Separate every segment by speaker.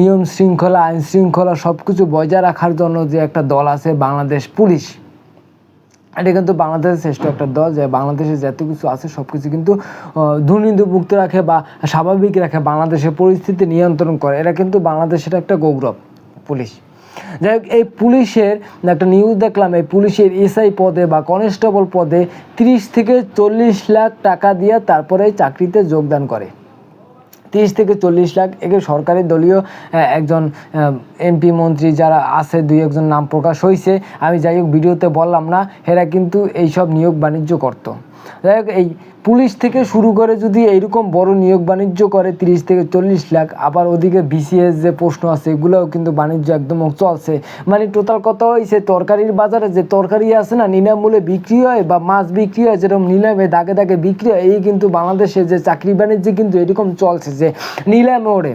Speaker 1: নিয়ম শৃঙ্খলা, আইন শৃঙ্খলা সব কিছু বজায় রাখার জন্য যে একটা দল আছে বাংলাদেশ পুলিশ। এটা কিন্তু বাংলাদেশের শ্রেষ্ঠ একটা দল যে বাংলাদেশে যত কিছু আছে সব কিছু কিন্তু দুর্নীতিমুক্ত রাখে বা স্বাভাবিক রাখে, বাংলাদেশের পরিস্থিতি নিয়ন্ত্রণ করে। এটা কিন্তু বাংলাদেশের একটা গৌরব, পুলিশ। যাই হোক, এই পুলিশের একটা নিউজ দেখলাম, এই পুলিশের এসআই পদে বা কনস্টেবল পদে তিরিশ থেকে চল্লিশ লাখ টাকা দিয়ে তারপরে চাকরিতে যোগদান করে। তিরিশ থেকে চল্লিশ লাখ একে সরকারি দলীয় একজন এমপি মন্ত্রী যারা আছে, দুই একজন নাম প্রকাশ হয়েছে আমি যাই হোক, ভিডিওতে বললাম না এরা কিন্তু এইসব নিয়োগ বাণিজ্য করত। যাই হোক, এই পুলিশ থেকে শুরু করে যদি এইরকম বড় নিয়োগ বাণিজ্য করে তিরিশ থেকে চল্লিশ লাখ, আবার ওদিকে বিসিএস যে প্রশ্ন আছে, এগুলোও কিন্তু বাণিজ্য একদম চলছে। মানে টোটাল কত হয়েছে তরকারির বাজারে যে তরকারি আছে না নিলামূল্যে বিক্রি হয় বা মাছ বিক্রি হয়, যেরকম নিলামে দাগে দাগে বিক্রি হয়, এই কিন্তু বাংলাদেশে যে চাকরি বাণিজ্য কিন্তু এরকম চলছে যে নিলামে ওড়ে।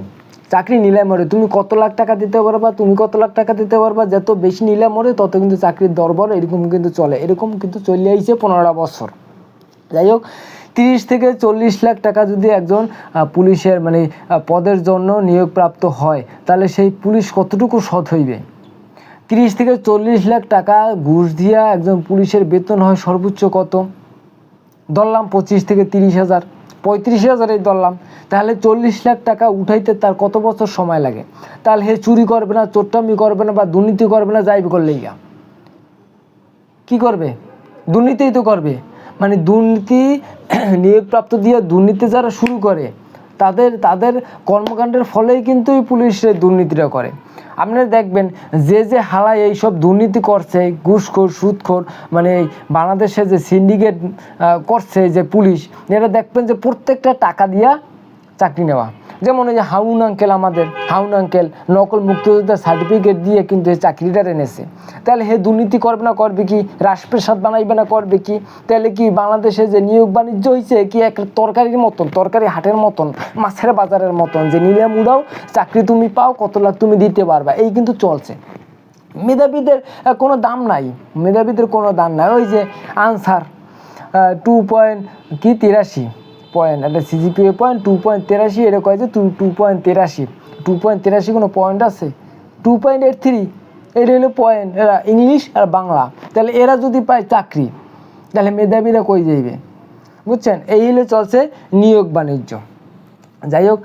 Speaker 1: চাকরি নিলাম ওরে তুমি কত লাখ টাকা দিতে পারবা, তুমি কত লাখ টাকা দিতে পারবা, যত বেশি নিলাম ওরে তত কিন্তু চাকরির দরবার এরকম কিন্তু চলে। এরকম কিন্তু চলে আইছে পনেরো বছর। যাই হোক, তিরিশ থেকে চল্লিশ লাখ টাকা যদি একজন পুলিশের মানে পদের জন্য নিয়োগপ্রাপ্ত হয়, তাহলে সেই পুলিশ কতটুকু সৎ হইবে? তিরিশ থেকে চল্লিশ লাখ টাকা ঘুষ দিয়া একজন পুলিশের বেতন হয় সর্বোচ্চ কত? ধরলাম পঁচিশ থেকে তিরিশ হাজার, পঁয়ত্রিশ হাজারেই ধরলাম, তাহলে চল্লিশ লাখ টাকা উঠাইতে তার কত বছর সময় লাগে? তাহলে হে চুরি করবে না চোট্টামি করবে না বা দুর্নীতি করবে না যাইবে করলেই কি করবে? দুর্নীতিই তো করবে। মানে দুর্নীতি, নিয়োগপ্রাপ্ত দিয়ে দুর্নীতি যারা শুরু করে, তাদের তাদের কর্মকাণ্ডের ফলেই কিন্তু এই পুলিশ দুর্নীতিটা করে। আপনারা দেখবেন, যে যে হালায় এইসব দুর্নীতি করছে, ঘুষখোর, সুদখোর মানে এই বাংলাদেশে যে সিন্ডিকেট করছে যে পুলিশ, এরা দেখবেন যে প্রত্যেকটা টাকা দিয়া চাকরি নেওয়া। যেমন ওই যে হাউন আঙ্কেল আমাদের, হাউন আঙ্কেল নকল মুক্তিযোদ্ধার সার্টিফিকেট দিয়ে কিন্তু এই চাকরিটা এনেছে। তাহলে হে দুর্নীতি করবে না করবে কি? রাজপ্রসাদ বানাইবে না করবে কি? তাহলে কি বাংলাদেশে যে নিয়োগ বাণিজ্য হয়েছে কি এক তরকারির মতন, তরকারি হাটের মতন, মাছের বাজারের মতন, যে নিলাম উড়াও, চাকরি তুমি পাও, কত লাখ তুমি দিতে পারবা? এই কিন্তু চলছে। মেধাবীদের কোনো দাম নাই। মেধাবীদের কোনো দাম নাই। ওই যে আনসার টু পয়েন্ট কি, তিরাশি। পয়েন্ট একটা সিজিপিএ পয়েন্ট টু পয়েন্ট তেরাশি, এটা কয় যে টু টু পয়েন্ট তেরাশি টু পয়েন্ট তেরাশি কোনো পয়েন্ট আছে? টু পয়েন্ট এইট থ্রি এটা হলো পয়েন্ট এরা ইংলিশ আর বাংলা। তাহলে এরা যদি পায় চাকরি, তাহলে মেধাবীরা কই যাইবে? বুঝছেন? এই হলে চলছে নিয়োগ বাণিজ্য। যাই হোক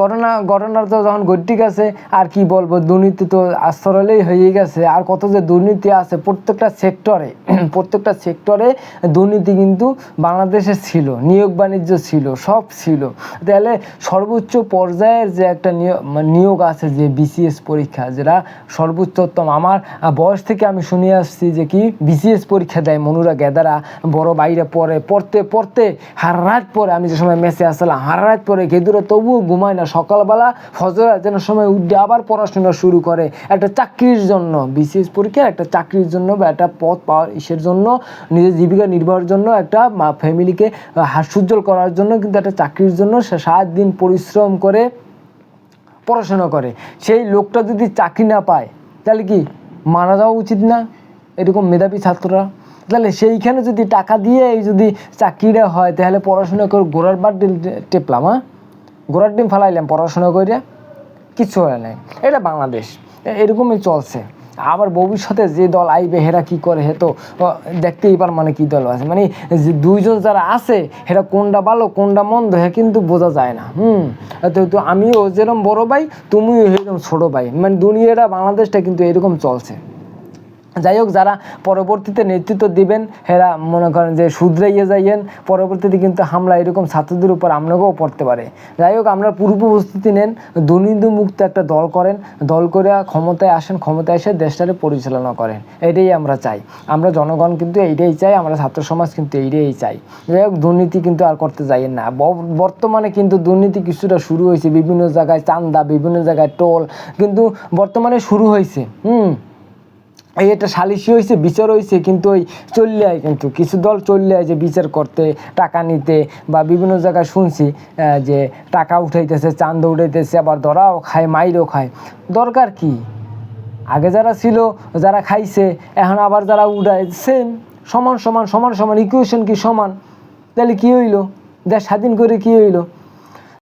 Speaker 1: ঘটনা, ঘটনার তো যখন ঘটি গেছে, আর কি বলব, দুর্নীতি তো আস্তরলেই হয়ে গেছে। আর কত যে দুর্নীতি আছে, প্রত্যেকটা সেক্টরে প্রত্যেকটা সেক্টরে দুর্নীতি কিন্তু বাংলাদেশে ছিল, নিয়োগ বাণিজ্য ছিল, সব ছিল। তাহলে সর্বোচ্চ পর্যায়ের যে একটা নিয়োগ মানে আছে যে বিসিএস পরীক্ষা, যেটা সর্বোচ্চতম, আমার বয়স থেকে আমি শুনে আসছি যে কি বিসিএস পরীক্ষা দেয় মনুরা গেদারা, বড় বাইরে পড়ে, পড়তে পড়তে হার রাত পরে, আমি যে সময় মেসে আসলাম হার রাত পরে খেদুরে তবুও ঘুমায় না। সকালবেলা ফজর যেন সময় উঠে আবার পড়াশোনা শুরু করে। একটা চাকরির জন্য বিসিএস পরীক্ষা একটা চাকরির জন্য বা একটা পথ পাওয়ার ইসের জন্য, নিজের জীবিকা নির্বাহের জন্য একটা ফ্যামিলিকে হাস্যোজ্জ্বল করার জন্য কিন্তু একটা চাকরির জন্য সে সাত দিন পরিশ্রম করে পড়াশোনা করে। সেই লোকটা যদি চাকরি না পায়, তাহলে কি মারা যাওয়া উচিত না এরকম মেধাবী ছাত্ররা? তাহলে সেইখানে যদি টাকা দিয়ে যদি চাকরিটা হয়, তাহলে পড়াশোনা করে গোড়ার বার টেপলাম হ্যাঁ? গোড়ার ডিম ফালাইলাম, পড়াশোনা করে কিচ্ছু হয় নাই। এটা বাংলাদেশ। এরকমই চলছে। আবার ভবিষ্যতে যে দল আইবে, হেরা কি করে, হে তো দেখতেই পার মানে কি দল আছে। মানে যে দুইজন যারা আছে, হেরা কোনটা ভালো, কোনটা মন্দ, হে কিন্তু বোঝা যায় না। হুম, তো তো আমিও যেরকম বড় ভাই, তুমিও এরকম ছোট ভাই। মানে দুনিয়াটা, বাংলাদেশটা কিন্তু এরকম চলছে। যাই হোক, যারা পরবর্তীতে নেতৃত্ব দিবেন, হেরা মনে করেন যে শুধরাইয়ে যাইয়েন। পরবর্তীতে কিন্তু হামলা এরকম ছাত্রদের উপর আপনাকেও পড়তে পারে। যাই হোক, আমরা পূর্ব উপস্থিতি নেন, দুর্নীতি মুক্ত একটা দল করেন, দল করে ক্ষমতায় আসেন, ক্ষমতায় এসে দেশটাকে পরিচালনা করেন। এটাই আমরা চাই। আমরা জনগণ কিন্তু এইটাই চাই, আমরা ছাত্র সমাজ কিন্তু এইটাই চাই। যাই হোক, দুর্নীতি কিন্তু আর করতে যাইয়েন না। বর্তমানে কিন্তু দুর্নীতি কিছুটা শুরু হয়েছে বিভিন্ন জায়গায় চান্দা, বিভিন্ন জায়গায় টোল। কিন্তু বর্তমানে শুরু হয়েছে, হুম? এটা সালিশি হয়েছে বিচার হয়েছে কিন্তু ওই চললে আয় কিন্তু, কিছু দল চললে আয় যে বিচার করতে, টাকা নিতে বা বিভিন্ন জায়গায় শুনছি যে টাকা উঠাইতেছে চান্দ উঠাইতেছে, আবার ধরাও খায়, মাইরও খায়। দরকার কি? আগে যারা ছিল, যারা খাইছে, এখন আবার যারা উঠায় সেম সমান সমান সমান সমান ইকুয়েশন কি সমান? তাহলে কী হইল? দেশ স্বাধীন করে কী হইল?